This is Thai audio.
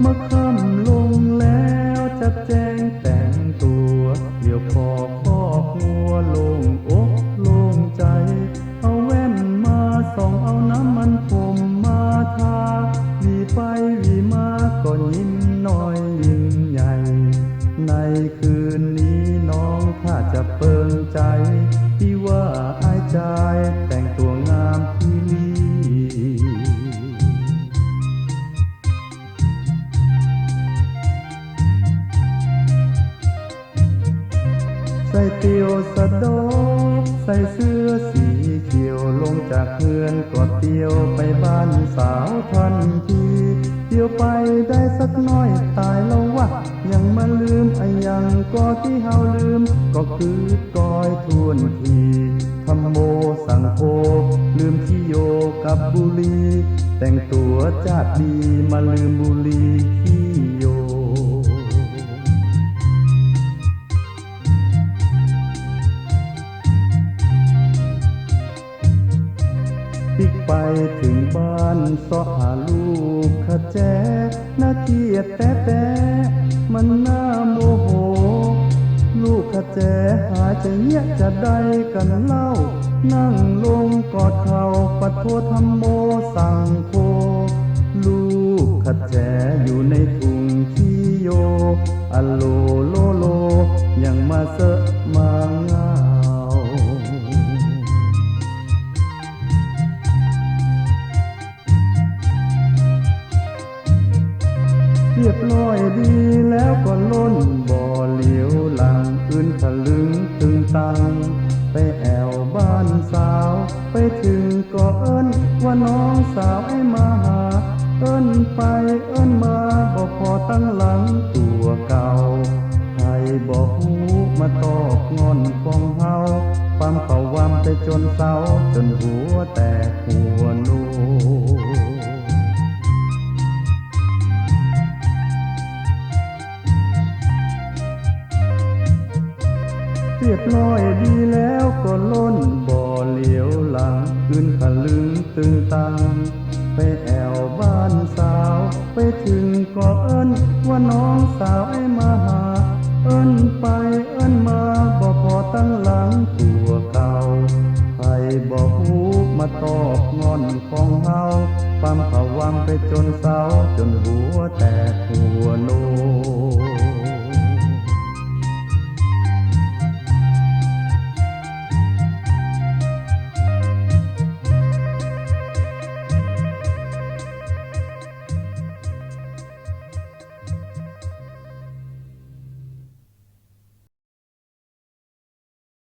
เมื่อคำลงแล้วจับแจงแต่งตัวเดี๋ยวพอคอกหัวลงอกลงใจ เอาแว่นมาส่องเอาน้ำมันผมมาทาวีไปวีมาก็ยิ้มน้อยยิ้มใหญ่ ในคืนนี้น้องถ้าจะเปิงใจ ที่ว่าอายใจแต่ง ส่เตียวสะโดกใส่เสื้อสีเขียวลงจากเพื่อนกอดเตียวไปบ้านสาวทันทีเที่ยวไปได้สักน้อยตายแล้ววะยังมาลืมไอ้ยังก็ที่เฮาลืม ก็คือกอยทวนทีทำโมสั่งโคลืมที่โยกับบุรี แต่งตัวจาดดีมาลืมบุรีขี้ ไปถึงบ้านสอหาลูกขแจน่าเกลียดแต่แต่มันน่าโมโห ลูกขแจหาจะเงียจะได้กันเล่า นั่งลงกอดเขาปัดโทธรรมโมสั่งโค ลูกขแจอยู่ในถุงที่โยอโลโลโล ยังมาเสะมางา รียบร้อยดีแล้วก็ล้นบ่อเหลียวหลังอื่นทะลึงถึงตัง ไปแอวบ้านสาว ไปถึงก็เอิ้นว่าน้องสาวไอ้มาหา เอิ้นไปเอิ้นมาบอกพอตั้งหลังตัวเก่าใครบอกหูมาตอกงอนฟองเฮาความเขาวามไปจนเศร้าจนหัวแตก เรียบร้อยดีแล้วก็ล้นบ่อเหลียวหลังขึ้นผลึงตึงตังไปแอวบ้านสาว ไปถึงก็เอิ้นว่าน้องสาวไอ้มาหา เอิ้นไปเอิ้นมาบอกพอตั้งหลังตัวเก่าใครบอกหูมาตอกงอนของเฮาความเขาวังไปจนเศร้าจนหัวแตกหัวโน